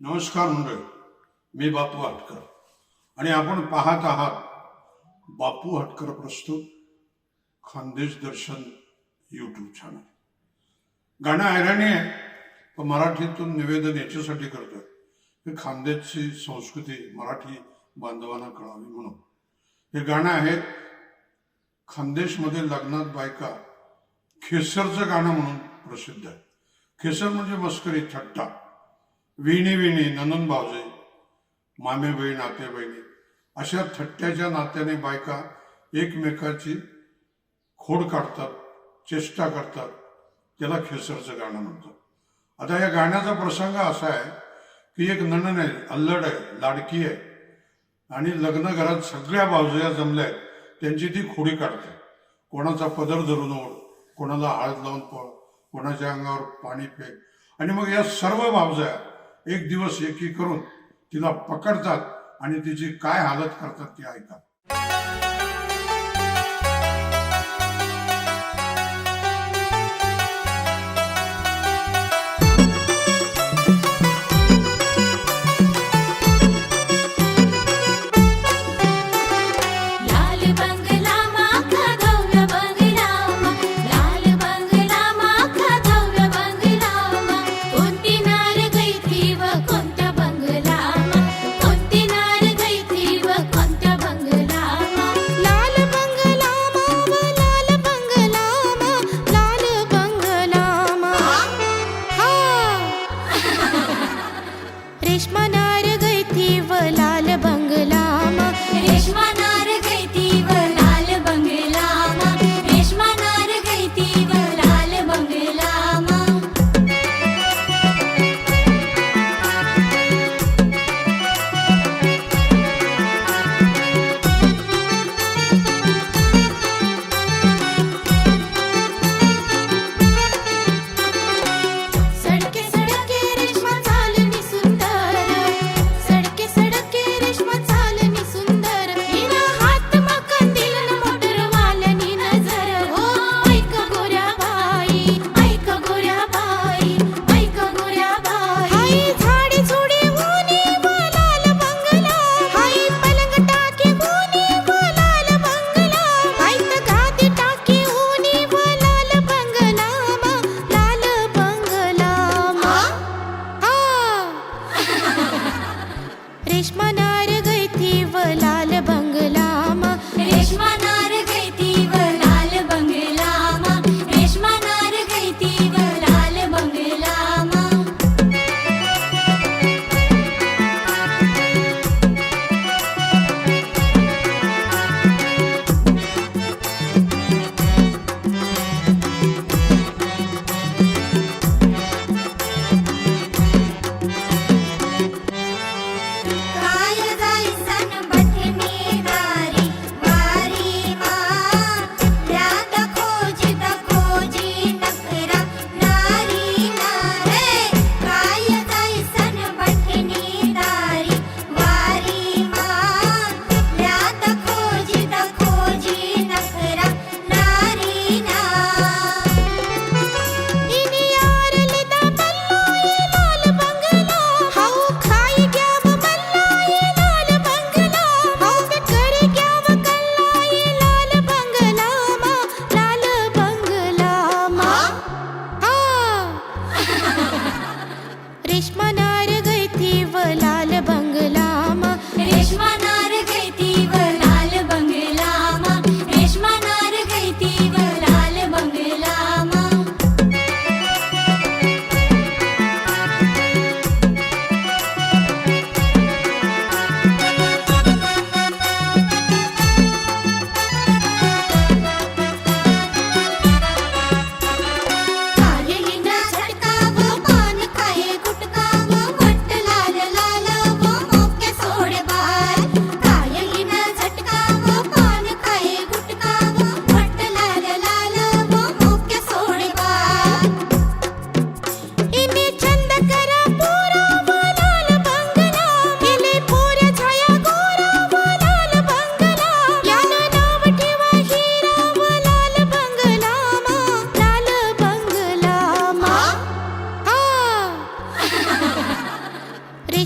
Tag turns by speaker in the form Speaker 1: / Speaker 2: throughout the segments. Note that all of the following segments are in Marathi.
Speaker 1: नमस्कार मंडळी मी बापू हटकर. आणि आपण पाहत आहात बापू हटकर प्रस्तुत खानदेश दर्शन यूट्यूब चॅनल गाणं ऐराणी आहे पण मराठीतून निवेदन याच्यासाठी करतोय की खानदेशची संस्कृती मराठी बांधवांना कळावी म्हणून. हे गाणं आहे खानदेशमध्ये लग्नात बायका खेसरचं गाणं म्हणून प्रसिद्ध आहे. खेसर म्हणजे मस्करी थट्टा. विणी विणी ननन भावजे मामे बहीण नाते बहिणी अशा थट्ट्याच्या नात्याने बायका एकमेकाची खोड काढतात चेष्टा करतात त्याला खेसरचं गाणं म्हणतात. आता या गाण्याचा प्रसंग असा आहे की एक नणन आहे अल्लड आहे लाडकी आहे आणि लग्न घरात सगळ्या भावजया जमल्या आहेत त्यांची ती खोडी काढते. कोणाचा पदर धरून ओढ कोणाला हळद लावून पळ कोणाच्या अंगावर पाणी फेक आणि मग या सर्व भावजया एक दिवस एकी करून तिला पकडतात आणि तिची काय हालत करतात ते ऐका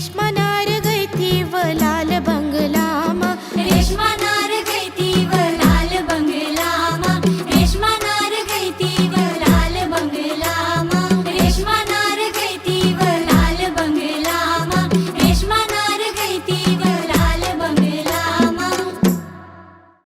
Speaker 2: भीष्मनार गैथी वला